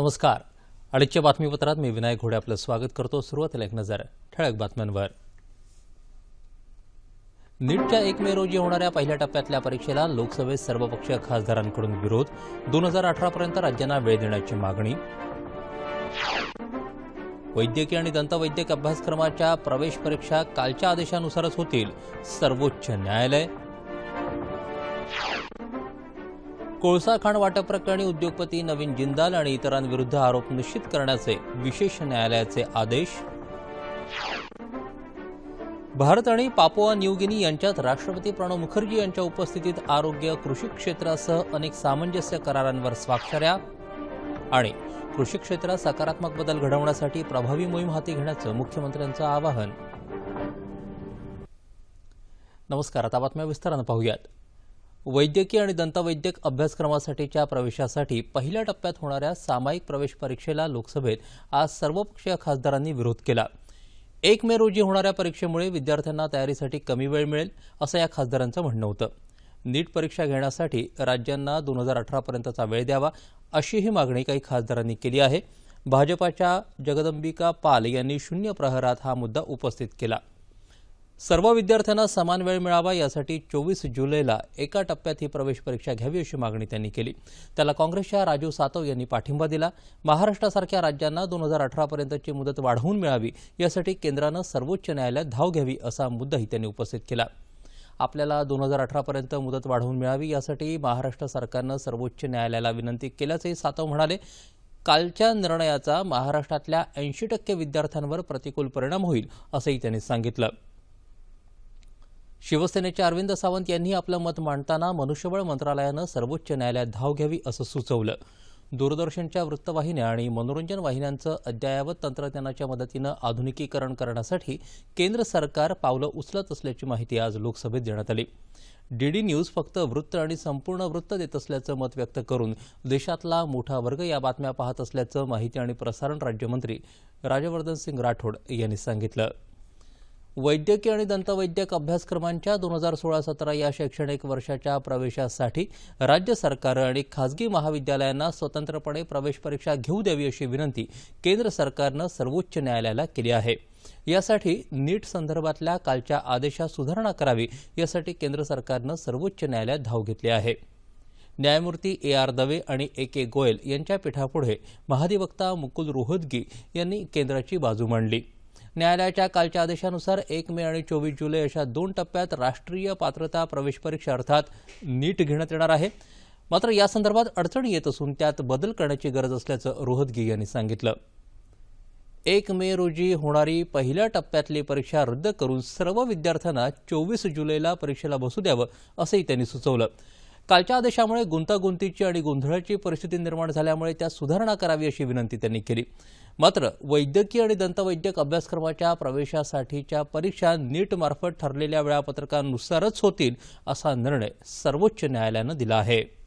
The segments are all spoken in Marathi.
नमस्कार. अडीचच्या बातमीपत्रात मी विनायक घोडे आपलं स्वागत करतो. सुरुवातीला एक नजर ठळक बातम्यांवर. नीटच्या एक मे रोजी होणाऱ्या पहिल्या टप्प्यातल्या परीक्षेला लोकसभेत सर्वपक्षीय खासदारांकडून विरोध. दोन हजार अठरापर्यंत राज्यांना वेळ देण्याची मागणी. वैद्यकीय आणि दंतवैद्यक अभ्यासक्रमाच्या प्रवेश परीक्षा कालच्या आदेशानुसारच होतील. सर्वोच्च न्यायालय कोळसा खाण वाटप प्रकरणी उद्योगपती नवीन जिंदाल आणि इतरांविरुद्ध आरोप निश्चित करण्याचे विशेष न्यायालयाचे आदेश? भारत आणि पापोआ न्यूगिनी यांच्यात राष्ट्रपती प्रणव मुखर्जी यांच्या उपस्थितीत आरोग्य कृषी क्षेत्रासह अनेक सामंजस्य करारांवर स्वाक्षऱ्या आणि कृषी क्षेत्रात सकारात्मक बदल घडवण्यासाठी प्रभावी मोहीम हाती घेण्याचं मुख्यमंत्र्यांचं आवाहन. नमस्कार आता बातम्या विस्तारानं पाहूयात. वैद्यकीय आणि दंतवैद्यक अभ्यासक्रमासाठीच्या प्रवेशासाठी पहिल्या टप्प्यात होणाऱ्या सामायिक प्रवेश परीक्षेला लोकसभेत आज सर्वपक्षीय खासदारांनी विरोध केला. एक मे रोजी होणाऱ्या परीक्षेमुळे विद्यार्थ्यांना तयारीसाठी कमी वेळ मिळेल असं या खासदारांचं म्हणणं होतं. नीट परीक्षा घेण्यासाठी राज्यांना दोन हजार अठरापर्यंतचा वेळ द्यावा अशीही मागणी काही खासदारांनी केली आहे. भाजपाच्या जगदंबिका पाल यांनी शून्य प्रहरात हा मुद्दा उपस्थित केला. सर्व विद्यार्थ्यांना समान वेळ मिळावा यासाठी चोवीस जुलैला एका टप्प्यात ही प्रवेश परीक्षा घ्यावी अशी मागणी त्यांनी केली. त्याला काँग्रेसच्या राजू सातव यांनी पाठिंबा दिला. महाराष्ट्रासारख्या राज्यांना दोन हजार अठरापर्यंतची मुदत वाढवून मिळावी यासाठी केंद्रानं सर्वोच्च न्यायालयात धाव घ्यावी असा मुद्दाही त्यांनी उपस्थित केला. आपल्याला दोन हजार अठरापर्यंत मुदत वाढवून मिळावी यासाठी महाराष्ट्र सरकारनं सर्वोच्च न्यायालयाला विनंती केल्याचंही सातव म्हणाले. कालच्या निर्णयाचा महाराष्ट्रातल्या ऐंशी टक्के विद्यार्थ्यांवर प्रतिकूल परिणाम होईल असंही त्यांनी सांगितलं. शिवसेनेचे अरविंद सावंत यांनी आपलं मत मांडताना मनुष्यबळ मंत्रालयानं सर्वोच्च न्यायालयात धाव घ्यावी असं सुचवलं. दूरदर्शनच्या वृत्तवाहिन्या आणि मनोरंजन वाहिन्यांचं अद्ययावत तंत्रज्ञानाच्या मदतीनं आधुनिकीकरण करण्यासाठी केंद्र सरकार पावलं उचलत असल्याची माहिती आज लोकसभेत देण्यात आली. डीडी न्यूज फक्त वृत्त आणि संपूर्ण वृत्त देत असल्याचं मत व्यक्त करून देशातला मोठा वर्ग या बातम्या पाहत असल्याचं माहिती आणि प्रसारण राज्यमंत्री राजवर्धन सिंग राठोड यांनी सांगितलं. वैद्यकीय आणि दंतवैद्यक अभ्यासक्रमांच्या दोन हजार सोळा सतरा या शैक्षणिक वर्षाच्या प्रवेशासाठी राज्य सरकार आणि खासगी महाविद्यालयांना स्वतंत्रपणे प्रवेश परीक्षा घेऊ द्यावी अशी विनंती केंद्र सरकारनं सर्वोच्च न्यायालयाला केली आहे. यासाठी नीट संदर्भातल्या कालच्या आदेशात सुधारणा करावी यासाठी केंद्र सरकारनं सर्वोच्च न्यायालयात धाव घेतली आहे. न्यायमूर्ती ए आर दवे आणि ए के गोयल यांच्या पीठापुढे महाधिवक्ता मुकुल रोहतगी यांनी केंद्राची बाजू मांडली. न्यायालयाच्या कालच्या आदेशानुसार एक मे आणि चोवीस जुलै अशा दोन टप्प्यात राष्ट्रीय पात्रता प्रवेश परीक्षा अर्थात नीट घेण्यात येणार आहे. मात्र या संदर्भात अडचणी येत असून त्यात बदल करण्याची गरज असल्याचं रोहतगी यांनी सांगितलं. एक मे रोजी होणारी पहिल्या टप्प्यातली परीक्षा रद्द करून सर्व विद्यार्थ्यांना चोवीस जुलैला परीक्षेला बसू द्यावं असंही त्यांनी सुचवलं. कालच्या आदेशामुळे गुंतागुंतीची आणि गोंधळाची परिस्थिती निर्माण झाल्यामुळे त्यात सुधारणा करावी अशी विनंती त्यांनी केली. मात्र वैद्यकीय आणि दंतवैद्यक अभ्यासक्रमाच्या प्रवेशासाठीच्या परीक्षा नीटमार्फत ठरलेल्या वेळापत्रकानुसारच होतील असा निर्णय सर्वोच्च न्यायालयानं दिला आहे.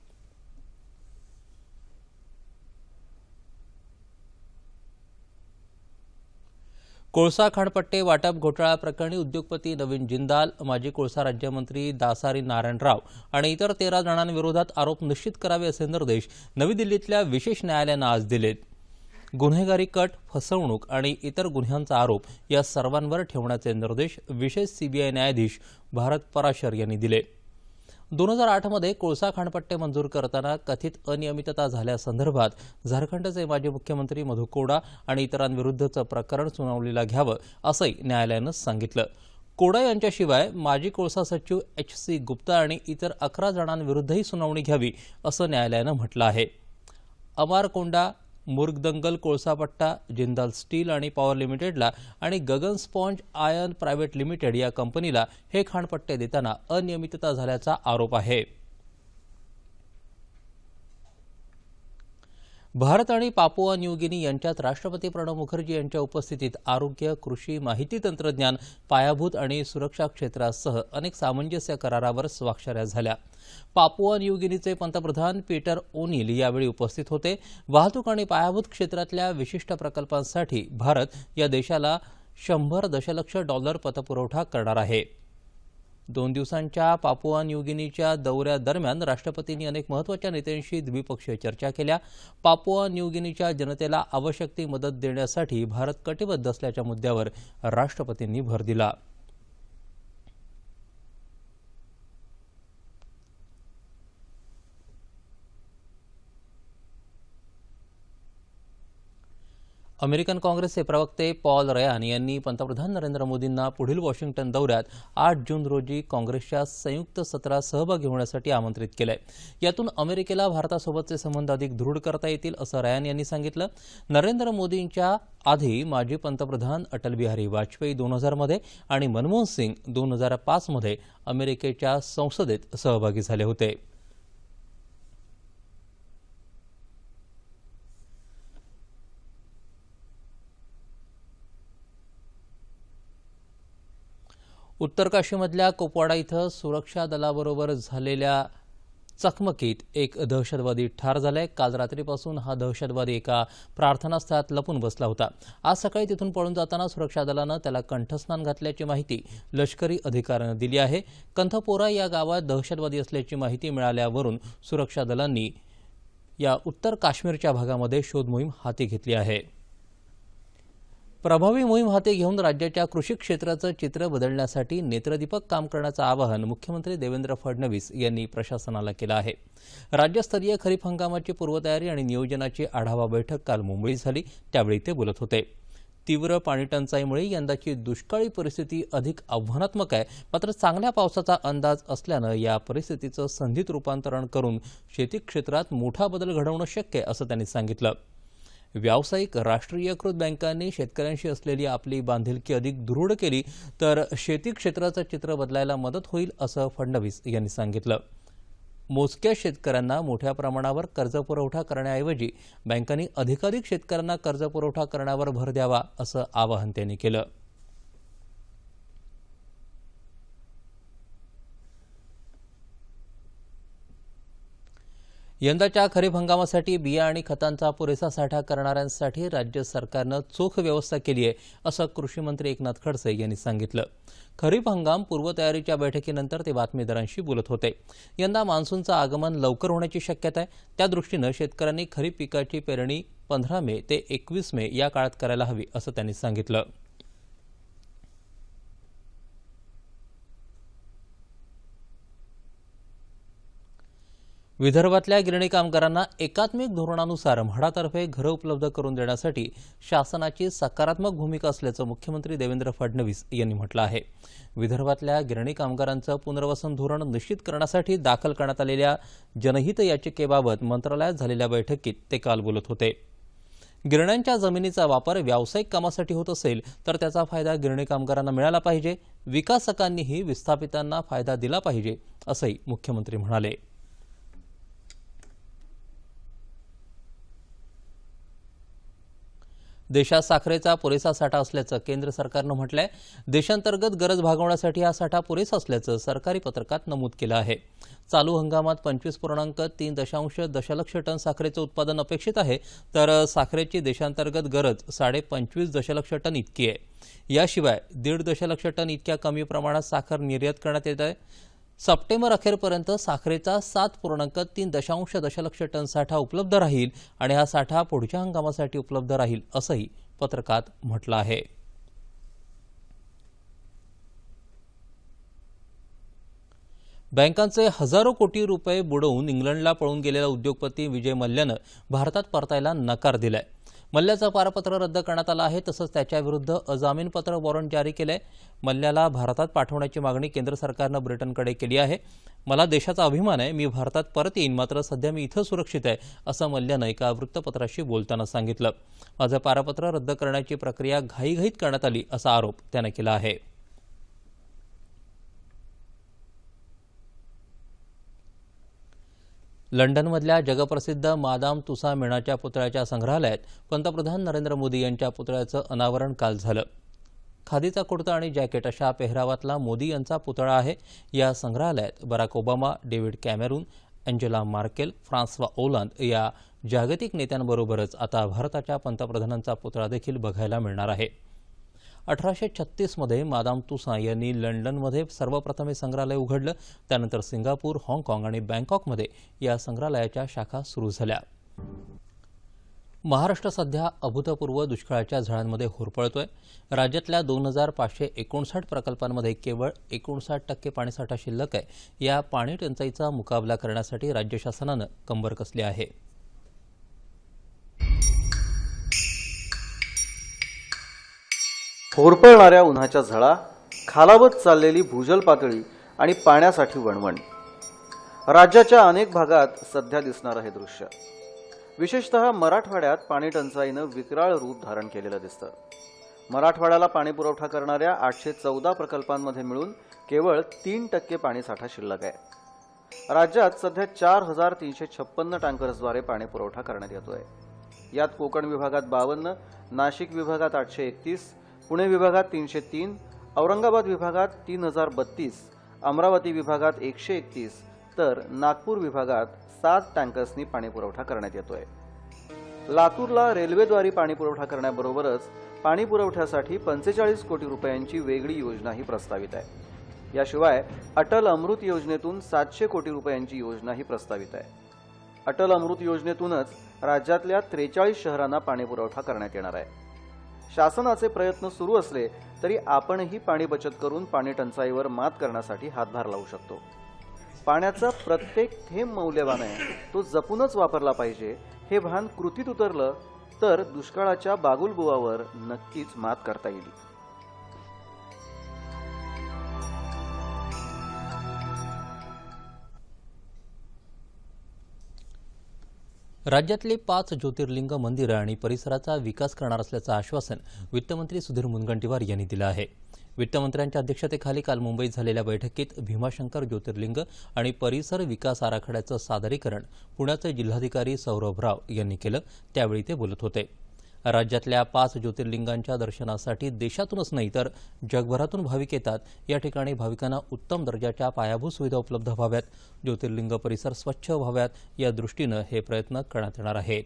कोळसा खाणपट्टे वाटप घोटाळा प्रकरणी उद्योगपती नवीन जिंदाल माजी कोळसा राज्यमंत्री दासारी नारायणराव आणि इतर तेरा जणांविरोधात आरोप निश्चित करावे असे निर्देश नवी दिल्लीतल्या विशेष न्यायालयानं आज दिलेत. गुन्हेगारी कट फसवणूक आणि इतर गुन्ह्यांचा आरोप या सर्वांवर ठेवण्याचे निर्देश विशेष सीबीआय न्यायाधीश भारत पराशर यांनी दिले दोन हजार आठमध्ये कोळसा खाणपट्टे मंजूर करताना कथित अनियमितता झाल्यासंदर्भात झारखंडचे माजी मुख्यमंत्री मधु कोडा आणि इतरांविरुद्धचं प्रकरण सुनावणीला घ्यावं असंही न्यायालयानं सांगितलं. कोडा यांच्याशिवाय माजी कोळसा सचिव एच सी गुप्ता आणि इतर अकरा जणांविरुद्धही सुनावणी घ्यावी असं न्यायालयानं म्हटलं आहे. अमारकोंडा मुर्गदंगल कोळसापट्टा जिंदाल स्टील आणि पॉवर लिमिटेडला आणि Gagan sponge iron private limited या कंपनीला हे खाणपट्टे देताना अनियमितता झाल्याचा आरोप आहे. भारत आणि पापुआ न्यूगिनी यांच्यात राष्ट्रपती प्रणव मुखर्जी यांच्या उपस्थितीत आरोग्य कृषी माहिती तंत्रज्ञान पायाभूत आणि सुरक्षा क्षेत्रासह अनेक सामंजस्य करारावर स्वाक्षऱ्या झाल्या. पापुआ न्यूगिनीचे पंतप्रधान पीटर ओनील यावेळी उपस्थित होते. वाहतूक आणि पायाभूत क्षेत्रातल्या विशिष्ट प्रकल्पांसाठी भारत या देशाला शंभर दशलक्ष डॉलर पतपुरवठा करणार आहे. दोन दिवसांच्या पापुआ न्यूगिनीच्या दौऱ्यादरम्यान राष्ट्रपतींनी अनेक महत्त्वाच्या नेत्यांशी द्विपक्षीय चर्चा केल्या. पापुआ न्यूगिनीच्या जनतेला आवश्यक ती मदत देण्यासाठी भारत कटिबद्ध असल्याच्या मुद्द्यावर राष्ट्रपतींनी भर दिला. अमेरिकन काँग्रेसचे प्रवक्ते पॉल रयान यांनी पंतप्रधान नरेंद्र मोदींना पुढील वॉशिंग्टन दौऱ्यात आठ जून रोजी काँग्रेसच्या संयुक्त सत्रात सहभागी होण्यासाठी आमंत्रित केलंय. यातून अमेरिकेला भारतासोबतचे संबंध अधिक दृढ करता येतील असं रयान यांनी सांगितलं. नरेंद्र मोदींच्या आधी माजी पंतप्रधान अटल बिहारी वाजपेयी दोन हजारमध्ये आणि मनमोहन सिंग दोन हजार पाचमध्ये अमेरिकेच्या संसदेत सहभागी झाले होते. उत्तर काशीमधल्या कोपवाडा इथं सुरक्षा दलाबरोबर झालेल्या चकमकीत एक दहशतवादी ठार झालाय. काल रात्रीपासून हा दहशतवादी एका प्रार्थनास्थळात लपून बसला होता. आज सकाळी तिथून पळून जाताना सुरक्षा दलानं त्याला कंठस्नान घातल्याची माहिती लष्करी अधिकाऱ्यानं दिली आहे. कंथपोरा या गावात दहशतवादी असल्याची माहिती मिळाल्यावरून सुरक्षा दलांनी या उत्तर काश्मीरच्या भागामध्ये शोधमोहीम हाती घेतली आहे. प्रभावी मोहीम हाती घेऊन राज्याच्या कृषी क्षेत्राचं चित्र बदलण्यासाठी नेत्रदीपक काम करण्याचं आवाहन मुख्यमंत्री देवेंद्र फडणवीस यांनी प्रशासनाला केलं आहे. राज्यस्तरीय खरीप हंगामाची पूर्वतयारी आणि नियोजनाची आढावा बैठक काल मुंबईत झाली. त्यावेळी ते बोलत होते. तीव्र पाणीटंचाईमुळे यंदाची दुष्काळी परिस्थिती अधिक आव्हानात्मक आहे. मात्र चांगल्या पावसाचा अंदाज असल्यानं या परिस्थितीचं संधीत रूपांतरण करून शेती क्षेत्रात मोठा बदल घडवणं शक्य आहे असं त्यांनी सांगितलं. व्यावसायिक राष्ट्रीयकृत बँकांनी शेतकऱ्यांशी असलेली आपली बांधिलकी अधिक दृढ केली तर शेती क्षेत्राचं चित्र बदलायला मदत होईल असं फडणवीस यांनी सांगितलं. मोजक्या शेतकऱ्यांना मोठ्या प्रमाणावर कर्जपुरवठा करण्याऐवजी बँकांनी अधिकाधिक शेतकऱ्यांना कर्जपुरवठा करण्यावर भर द्यावा असं आवाहन त्यांनी केलं. यंदाच्या खरीप हंगामासाठी बिया आणि खतांचा पुरेसा साठा करणाऱ्यांसाठी राज्य सरकारनं चोख व्यवस्था केली आहे असं कृषी मंत्री एकनाथ खडसे यांनी सांगितलं. खरीप हंगाम पूर्वतयारीच्या बैठकीनंतर ते बातमीदारांशी बोलत होते. यंदा मान्सूनचं आगमन लवकर होण्याची शक्यता आहे. त्या दृष्टीनं शेतकऱ्यांनी खरीप पिकाची पेरणी पंधरा मे ते एकवीस मे या काळात करायला हवी असं त्यांनी सांगितलं. विदर्भातल्या गिरणी कामगारांना एकात्मिक धोरणानुसार म्हाडातर्फे घरं उपलब्ध करून देण्यासाठी शासनाची सकारात्मक भूमिका असल्याचं मुख्यमंत्री देवेंद्र फडणवीस यांनी म्हटलं आहे. विदर्भातल्या गिरणी कामगारांचं पुनर्वसन धोरण निश्चित करण्यासाठी दाखल करण्यात आलेल्या जनहित याचिकेबाबत मंत्रालयात झालेल्या बैठकीत ते काल बोलत होते. गिरण्यांच्या जमिनीचा वापर व्यावसायिक कामासाठी होत असेल तर त्याचा फायदा गिरणी कामगारांना मिळाला पाहिजे. विकासकांनीही विस्थापितांना फायदा दिला पाहिजे असंही मुख्यमंत्री म्हणाले. देशात साखरेचा पुरेसा साठा असल्याचं केंद्र सरकारनं म्हटलंय. देशांतर्गत गरज भागवण्यासाठी हा साठा पुरेसा असल्याचं सरकारी पत्रकात नमूद केलं आहे. चालू हंगामात पंचवीस पूर्णांक तीन दशांश दशलक्ष टन साखरेचं उत्पादन अपेक्षित आहे. तर साखरेची देशांतर्गत गरज साडे पंचवीस दशलक्ष टन इतकी आहे. याशिवाय दीड दशलक्ष टन इतक्या कमी प्रमाणात साखर निर्यात करण्यात येत आहे. सप्टेंबर अखेरपर्यंत साखरेचा सात पूर्णांक तीन दशांश दशलक्ष टन साठा उपलब्ध राहील आणि हा साठा पुढच्या हंगामासाठी उपलब्ध राहील असंही पत्रकात म्हटलं आहे. बँकांचे हजारो कोटी रुपये बुडवून इंग्लंडला पळून गेलेला उद्योगपती विजय मल्ल्यानं भारतात परतायला नकार दिलाय. मल्ल्याचं पारपत्र रद्द करण्यात आलं आहे. तसंच त्याच्याविरुद्ध अजामीनपत्र वॉरंट जारी केलं आहे मल्ल्याला भारतात पाठवण्याची मागणी केंद्र सरकारनं ब्रिटनकडे केली आहे. मला देशाचा अभिमान आहे. मी भारतात परत येईन. मात्र सध्या मी इथं सुरक्षित आहे असं मल्ल्यानं एका वृत्तपत्राशी बोलताना सांगितलं. माझं पारपत्र रद्द करण्याची प्रक्रिया घाईघाईत करण्यात आली असा आरोप त्यानं केला आहे. लंडनमधल्या जगप्रसिद्ध मादाम तुसा मेणाच्या पुतळ्याच्या संग्रहालयात पंतप्रधान नरेंद्र मोदी यांच्या पुतळ्याचं अनावरण काल झालं. खादीचा कुर्ता आणि जॅकेट अशा पेहरावातला मोदी यांचा पुतळा आहे. या संग्रहालयात Barack Obama David Cameron Angela Merkel Francois Hollande या जागतिक नेत्यांबरोबरच आता भारताच्या पंतप्रधानांचा पुतळा देखील बघायला मिळणार आहे. अठराशे छत्तीसमध्ये मादाम तुसा यांनी लंडनमध्ये सर्वप्रथम हे संग्रहालय उघडलं. त्यानंतर सिंगापूर हाँगकाँग आणि बँकॉकमध्ये या संग्रहालयाच्या शाखा सुरू झाल्या. महाराष्ट्र सध्या अभूतपूर्व दुष्काळाच्या झळांमध्ये होरपळतोय. राज्यातल्या दोन हजार पाचशे एकोणसाठ प्रकल्पांमध्ये केवळ एकोणसाठ टक्के पाणीसाठा शिल्लक आहे. या पाणी टंचाईचा मुकाबला करण्यासाठी राज्य शासनानं कंबर कसली आहे? होरपळणाऱ्या उन्हाच्या झळा खालावत चाललेली भूजल पातळी आणि पाण्यासाठी वणवण. राज्याच्या अनेक भागात सध्या दिसणारं हे दृश्य. विशेषतः मराठवाड्यात पाणी टंचाईनं विकराळ रूप धारण केलेलं दिसतं. मराठवाड्याला पाणी पुरवठा करणाऱ्या आठशे चौदा प्रकल्पांमध्ये मिळून केवळ तीन टक्के पाणीसाठा शिल्लक आहे. राज्यात सध्या चार हजार तीनशे छप्पन्न टँकर्सद्वारे पाणी पुरवठा करण्यात येतोय. यात कोकण विभागात बावन्न नाशिक विभागात आठशे एकतीस पुणे विभागात तीनशे तीन औरंगाबाद विभागात तीन हजार बत्तीस अमरावती विभागात एकशे एकतीस तर नागपूर विभागात सात टँकर्सनी पाणीपुरवठा करण्यात येतोय. लातूरला रेल्वेद्वारे पाणीपुरवठा करण्याबरोबरच पाणी पुरवठ्यासाठी पंचेचाळीस कोटी रुपयांची वेगळी योजनाही प्रस्तावित आहे. याशिवाय अटल अमृत योजनेतून सातशे कोटी रुपयांची योजनाही प्रस्तावित आहे. अटल अमृत योजनेतूनच राज्यातल्या त्रेचाळीस शहरांना पाणीपुरवठा करण्यात येणार आहे. शासनाचे प्रयत्न सुरू असले तरी आपणही पाणी बचत करून पाणी टंचाईवर मात करण्यासाठी हातभार लावू शकतो. पाण्याचा प्रत्येक थेंब मौल्यवान आहे तो जपूनच वापरला पाहिजे. हे भान कृतीत उतरलं तर दुष्काळाच्या बागुलबुवावर नक्कीच मात करता येईल. राज्यातली पाच ज्योतिर्लिंग मंदिरं आणि परिसराचा विकास करणार असल्याचं आश्वासन वित्तमंत्री सुधीर मुनगंटीवार यांनी दिलं आहे. वित्तमंत्र्यांच्या अध्यक्षतेखाली काल मुंबईत झालेल्या बैठकीत भीमाशंकर ज्योतिर्लिंग आणि परिसर विकास आराखड्याचं सादरीकरण पुण्याचे जिल्हाधिकारी सौरभ राव यांनी केलं त्यावेळी ते बोलत होते. राज्यातल्या पाच ज्योतिर्लिंगांच्या दर्शनासाठी देशातूनच नाही तर जगभरातून भाविक येतात. या ठिकाणी भाविकांना उत्तम दर्जाच्या पायाभूत सुविधा उपलब्ध व्हाव्यात. ज्योतिर्लिंग परिसर स्वच्छ व्हाव्यात या दृष्टीनं हे प्रयत्न करण्यात येणार आहेत.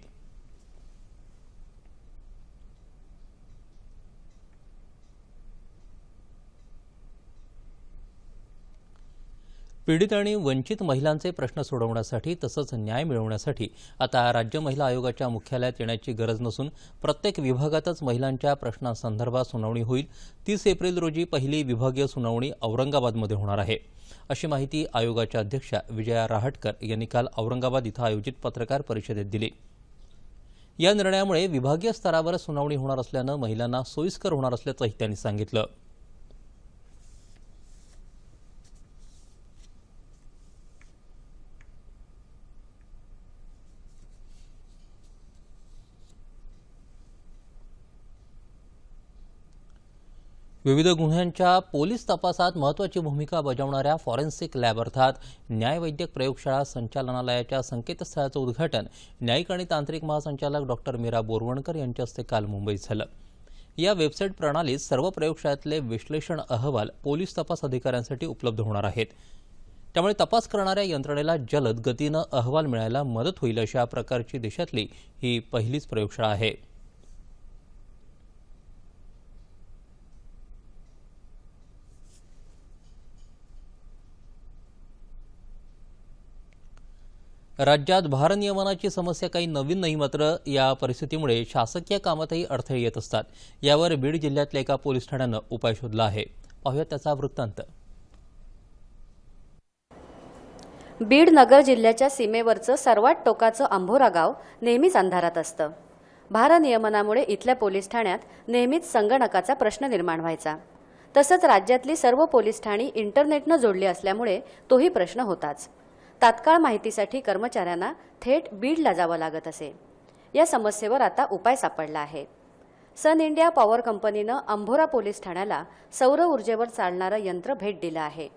पीडित आणि वंचित महिलांचे प्रश्न सोडवण्यासाठी तसंच न्याय मिळवण्यासाठी आता राज्य महिला आयोगाच्या मुख्यालयात येण्याची गरज नसून प्रत्येक विभागातच महिलांच्या प्रश्नांसंदर्भात सुनावणी होईल. तीस एप्रिल रोजी पहिली विभागीय सुनावणी औरंगाबादमध्ये होणार आहे. अशी माहिती आयोगाच्या अध्यक्षा विजया राहटकर यांनी काल औरंगाबाद इथं आयोजित पत्रकार परिषदेत दिली. या निर्णयामुळे विभागीय स्तरावर सुनावणी होणार असल्यानं महिलांना सोयीस्कर होणार असल्याचंही त्यांनी सांगितलं. विविध गुन्ह्यांच्या पोलीस तपासात महत्त्वाची भूमिका बजावणाऱ्या फॉरेन्सिक लॅब अर्थात न्यायवैद्यक प्रयोगशाळा संचालनालयाच्या संकेतस्थळाचं उद्घाटन न्यायिक आणि तांत्रिक महासंचालक डॉक्टर मीरा बोरवणकर यांच्या हस्ते काल मुंबईत झालं. या वेबसाईट प्रणालीत सर्व प्रयोगशाळेतले विश्लेषण अहवाल पोलीस तपास अधिकाऱ्यांसाठी उपलब्ध होणार आहेत. त्यामुळे तपास करणाऱ्या यंत्रणेला जलद गतीनं अहवाल मिळायला मदत होईल अशा प्रकारची देशातली ही पहिलीच प्रयोगशाळा आहे. राज्यात भारनियमनाची समस्या काही नवीन नाही मात्र या परिस्थितीमुळे शासकीय कामातही अडथळे येत असतात. यावर बीड जिल्ह्यातल्या एका पोलीस ठाण्यानं उपाय शोधला आहे. पाहूया त्याचा वृत्तांत. बीड नगर जिल्ह्याच्या सीमेवरचं सर्वात टोकाचं अंभोरा गाव नेहमीच अंधारात असतं. भारनियमनामुळे इथल्या पोलीस ठाण्यात नेहमीच संगणकाचा प्रश्न निर्माण व्हायचा. तसंच राज्यातली सर्व पोलीस ठाणी इंटरनेटनं जोडली असल्यामुळे तोही प्रश्न होताच. तात्काळ माहितीसाठी कर्मचाऱ्यांना थेट बीडला जावं लागत असे. या समस्येवर आता उपाय सापडला आहे. सन इंडिया पॉवर कंपनीनं अंभोरा पोलीस ठाण्याला सौर ऊर्जेवर चालणारं यंत्र भेट दिलं आहे.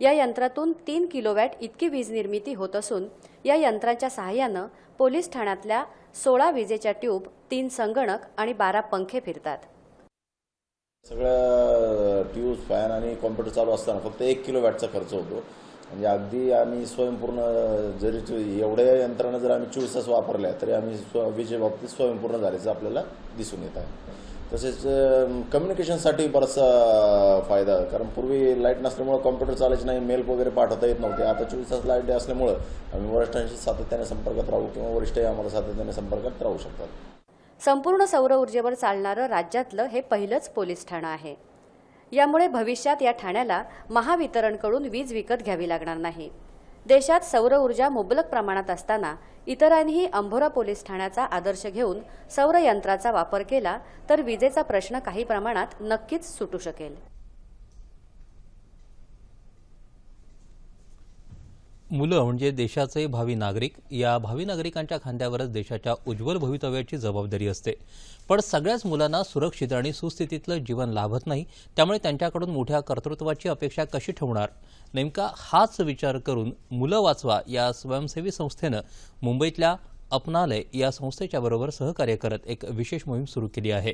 या यंत्रातून तीन किलोवॅट इतकी वीज निर्मिती होत असून या यंत्राच्या सहाय्यानं पोलीस ठाण्यातल्या सोळा विजेच्या ट्यूब तीन संगणक आणि बारा पंखे फिरतात. सगळ्या ट्यूब फॅन आणि कॉम्प्युटर चालू असताना फक्त एक किलोवॅटचा खर्च होतो. म्हणजे अगदी आम्ही स्वयंपूर्ण जरी एवढ्या यंत्रणा जर आम्ही चोवीस तास वापरल्या तरी आम्ही स्व बाबतीत स्वयंपूर्ण झाल्याचं आपल्याला दिसून येत आहे. तसेच कम्युनिकेशनसाठी बराचसा फायदा कारण पूर्वी लाइट नसल्यामुळे कॉम्प्युटर चालायचे नाही मेल वगैरे पाठवता येत नव्हते. आता चोवीस तास लाइट असल्यामुळं आम्ही वरिष्ठांशी सातत्याने संपर्कात राहू किंवा वरिष्ठही आम्हाला सातत्याने संपर्कात राहू शकतात. संपूर्ण सौर ऊर्जेवर चालणारं राज्यातलं हे पहिलंच पोलीस ठाणं आहे. यामुळे भविष्यात या ठाण्याला महावितरणकडून वीज विकत घ्यावी लागणार नाही. देशात सौर ऊर्जा मुबलक प्रमाणात असताना इतरांनीही अंभोरा पोलीस ठाण्याचा आदर्श घेऊन सौर यंत्राचा वापर केला तर विजेचा प्रश्न काही प्रमाणात नक्कीच सुटू शकेल. मुलं म्हणजे देशाचे भावी नागरिक या भावी नागरिकांच्या खांद्यावरच देशाच्या उज्ज्वल भवितव्याची जबाबदारी असते. पण सगळ्याच मुलांना सुरक्षित आणि सुस्थितीतलं जीवन लाभत नाही त्यामुळे त्यांच्याकडून मोठ्या कर्तृत्वाची अपेक्षा कशी ठेवणार? नेमका हाच विचार करून मुलं वाचवा या स्वयंसेवी संस्थेनं मुंबईतल्या अपनालय या संस्थेच्या बरोबर सहकार्य करत एक विशेष मोहीम सुरू केली आहे.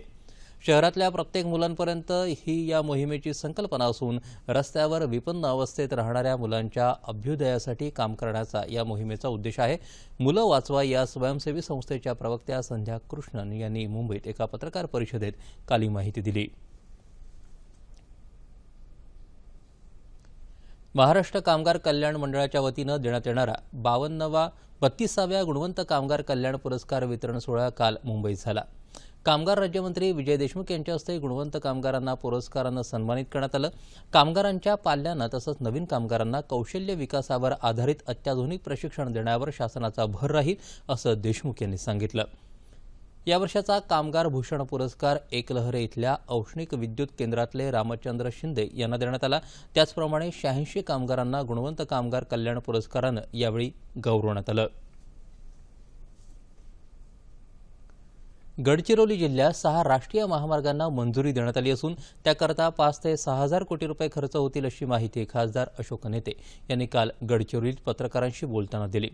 शहरातल्या प्रत्येक मुलांपर्यंत ही या मोहिमेची संकल्पना असून रस्त्यावर विपन्न अवस्थेत राहणाऱ्या मुलांच्या अभ्युदयासाठी काम करण्याचा या मोहिमेचा उद्देश आहे. मुलं वाचवा या स्वयंसेवी संस्थेच्या प्रवक्त्या संध्या कृष्णन यांनी मुंबईत एका पत्रकार परिषदेत काल ही माहिती दिली. महाराष्ट्र कामगार कल्याण मंडळाच्या वतीनं देण्यात येणारा बावन्नवा बत्तीसाव्या गुणवंत कामगार कल्याण पुरस्कार वितरण सोहळा काल मुंबईत झाला. कामगार राज्यमंत्री विजय देशमुख यांच्या हस्ते गुणवंत कामगारांना पुरस्कारानं सन्मानित करण्यात आलं. कामगारांच्या पाल्यांना तसंच नवीन कामगारांना कौशल्य विकासावर आधारित अत्याधुनिक प्रशिक्षण देण्यावर शासनाचा भर राहील असं देशमुख यांनी सांगितलं. या वर्षाचा कामगार भूषण पुरस्कार एकलहरे इथल्या औष्णिक विद्युत केंद्रातले रामचंद्र शिंदे यांना देण्यात आला. त्याचप्रमाणे शहाऐंशी कामगारांना गुणवंत कामगार कल्याण पुरस्कारानं यावेळी गौरवण्यात आलं. गडचिरोली जिल्ह्यात सहा राष्ट्रीय महामार्गांना मंजुरी देण्यात आली असून त्याकरता पाच ते सहा हजार कोटी रुपये खर्च होतील अशी माहिती खासदार अशोक नेते यांनी काल गडचिरोलीत पत्रकारांशी बोलताना दिली.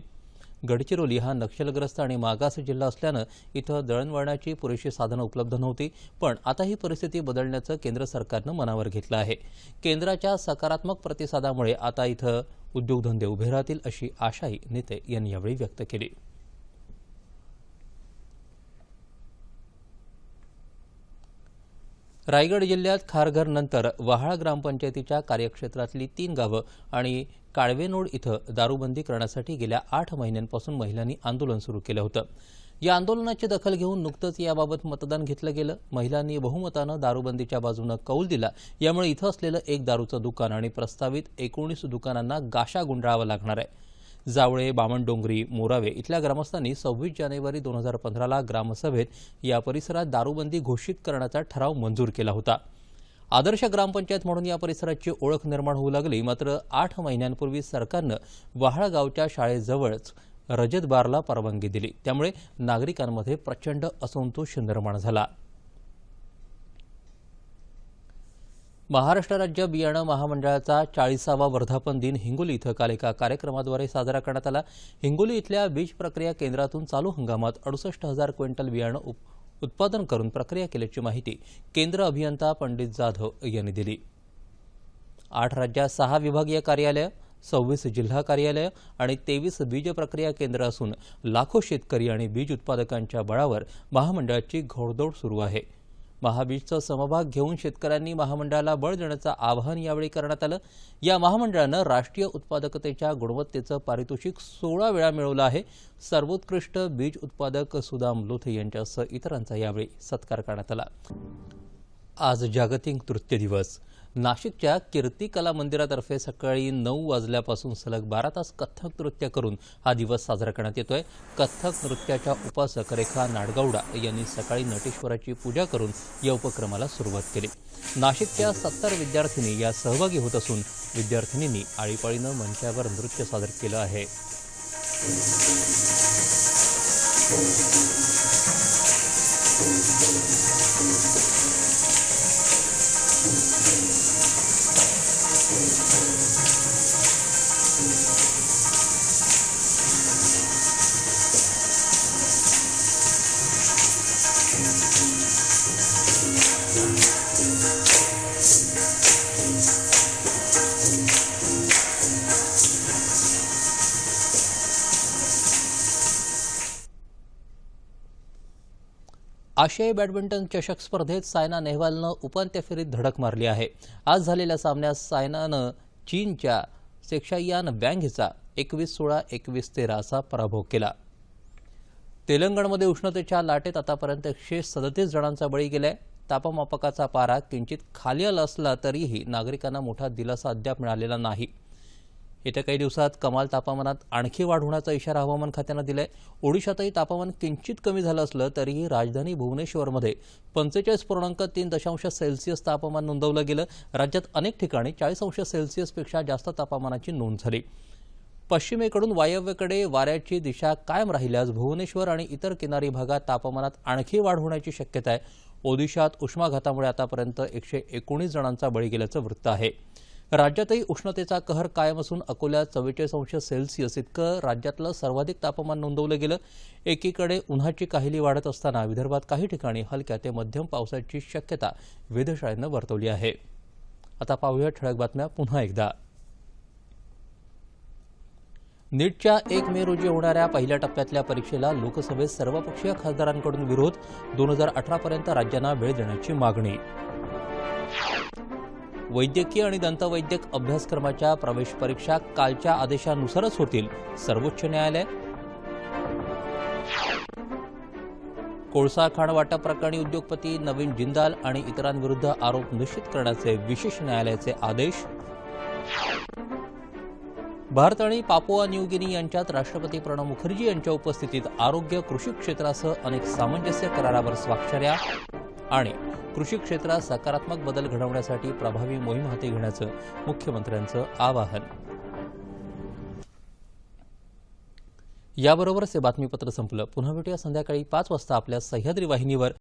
गडचिरोली हा नक्षलग्रस्त आणि मागास जिल्हा असल्यानं इथं दळणवळणाची पुरेशी साधनं उपलब्ध नव्हती पण आता ही परिस्थिती बदलण्याचं केंद्र सरकारनं मनावर घेतलं आहे. केंद्राच्या सकारात्मक प्रतिसादामुळे आता इथं उद्योगधंदे उभे राहतील अशी आशाही नेते यांनी यावेळी व्यक्त केली. रायगड जिल्ह्यात खारघर नंतर वहाळ ग्रामपंचायतीच्या कार्यक्षेत्रातली तीन गावं आणि काळवेनोड इथं दारूबंदी करण्यासाठी गेल्या आठ महिन्यांपासून महिलांनी आंदोलन सुरू केलं होतं. या आंदोलनाची दखल घेऊन नुकतंच याबाबत मतदान घेतलं गेलं. महिलांनी बहुमतानं दारूबंदीच्या बाजूनं कौल दिला. यामुळे इथं असलेलं एक दारूचं दुकान आणि प्रस्तावित एकोणीस दुकानांना गाशा गुंडाळावा लागणार आहे. जावळे बामणडोंगरी मोरावे इथल्या ग्रामस्थांनी सव्वीस जानेवारी दोन हजार पंधराला ग्रामसभेत या परिसरात दारूबंदी घोषित करण्याचा ठराव मंजूर केला होता. आदर्श ग्रामपंचायत म्हणून या परिसराची ओळख निर्माण होऊ लागली. मात्र आठ महिन्यांपूर्वी सरकारनं वहाळगावच्या शाळेजवळच रजत बारला परवानगी दिली. त्यामुळे नागरिकांमध्ये प्रचंड असंतोष निर्माण झाला. महाराष्ट्र राज्य बियाणं महामंडळाचा चाळीसावा वर्धापन दिन हिंगोली इथं काल एका कार्यक्रमाद्वारे साजरा करण्यात आला. हिंगोली इथल्या बीज प्रक्रिया केंद्रातून चालू हंगामात अडुसष्ट हजार क्विंटल बियाणं उप- उत्पादन करून प्रक्रिया केल्याची माहिती केंद्र अभियंता पंडित जाधव यांनी दिली. आठ राज्यात सहा विभागीय कार्यालय सव्वीस जिल्हा कार्यालय आणि तेवीस बीज प्रक्रिया केंद्र असून लाखो शेतकरी आणि बीज उत्पादकांच्या बळावर महामंडळाची घोडदौड सुरू आहे. महाबीजचा समभाग घेऊन शेतकऱ्यांनी महामंडळाला बळ देण्याचं आवाहन यावेळी करण्यात आलं. या महामंडळानं राष्ट्रीय उत्पादकतेच्या गुणवत्तेचं पारितोषिक सोळा वेळा मिळवलं आहे. सर्वोत्कृष्ट बीज उत्पादक सुदाम लोथे यांच्यासह इतरांचा यावेळी सत्कार करण्यात आला. आज जागतिक नृत्य दिवस. नाशिकच्या कीर्ती कला मंदिरातर्फे सकाळी नऊ वाजल्यापासून सलग बारा तास कथ्थक नृत्य करून हा दिवस साजरा करण्यात येतोय. कथ्थक नृत्याच्या उपासक रेखा नाडगौडा यांनी सकाळी नटेश्वराची पूजा करून या उपक्रमाला सुरुवात केली. नाशिकच्या सत्तर विद्यार्थिनी या सहभागी होत असून विद्यार्थिनींनी आळीपाळीनं मंचावर नृत्य सादर केलं आहे. आशियाई बॅडमिंटन चषक स्पर्धेत सायना नेहवालनं उपांत्य फेरीत धडक मारली आहे. आज झालेल्या सामन्यात सायनानं चीनच्या सेक्षायान बँग हिचा एकवीस सोळा एकवीस तेरा असा पराभव केला. तेलंगणमध्ये उष्णतेच्या लाटेत आतापर्यंत एकशे सदतीस जणांचा बळी गेलाय. तापमापकाचा पारा किंचित खाली आला असला तरीही नागरिकांना मोठा दिलासा अद्याप मिळालेला नाही. येत्या काही दिवसात कमाल तापमानात आणखी वाढ होण्याचा इशारा हवामान खात्यानं दिलाय. ओडिशातही तापमान किंचित कमी झालं असलं तरीही राजधानी भुवनेश्वरमध्ये पंचेचाळीस पूर्णांक तीन दशांश सेल्सिअस तापमान नोंदवलं गेलं. राज्यात अनेक ठिकाणी चाळीस अंश सेल्सिअसपेक्षा जास्त तापमानाची नोंद झाली. पश्चिमेकडून वायव्येकडे वाऱ्याची दिशा कायम राहिल्यास भुवनेश्वर आणि इतर किनारी भागात तापमानात आणखी वाढ होण्याची शक्यता आहे. ओदिशात उष्माघातामुळे आतापर्यंत एकशे एकोणीस जणांचा बळी गेल्याचं वृत्त आहे. राज्यातही उष्णतेचा कहर कायम असून अकोल्यात चव्वेचाळीस अंश सेल्सिअस इतकं राज्यातलं सर्वाधिक तापमान नोंदवलं गेलं. एकीकडे उन्हाची काहिली वाढत असताना विदर्भात काही ठिकाणी हलक्या ते मध्यम पावसाची शक्यता वेधशाळेनं वर्तवली आहे. आता पाहूया ठळक बातम्या पुन्हा एकदा. नीटच्या एक मे रोजी होणाऱ्या पहिल्या टप्प्यातल्या परीक्षेला लोकसभेत सर्वपक्षीय खासदारांकडून विरोध दोन हजार अठरापर्यंत राज्यांना वेळ देण्याची मागणी वैद्यकीय आणि दंतवैद्यक अभ्यासक्रमाच्या प्रवेश परीक्षा कालच्या आदेशानुसारच होतील सर्वोच्च न्यायालय. कोळसा खाण वाटप प्रकरणी उद्योगपती नवीन जिंदाल आणि इतरांविरुद्ध आरोप निश्चित करण्याचे विशेष न्यायालयाचे आदेश. भारत आणि पापुआ न्यू गिनी यांच्यात राष्ट्रपती प्रणव मुखर्जी यांच्या उपस्थितीत आरोग्य कृषी क्षेत्रासह अनेक सामंजस्य करारावर स्वाक्षऱ्या आणि कृषी क्षेत्रात सकारात्मक बदल घडवण्यासाठी प्रभावी मोहीम हाती घेण्याचं मुख्यमंत्र्यांचं आवाहन. याबरोबरच हे बातमीपत्र संपलं. पुन्हा भेटूया संध्याकाळी पाच वाजता आपल्या सह्याद्री वाहिनीवर.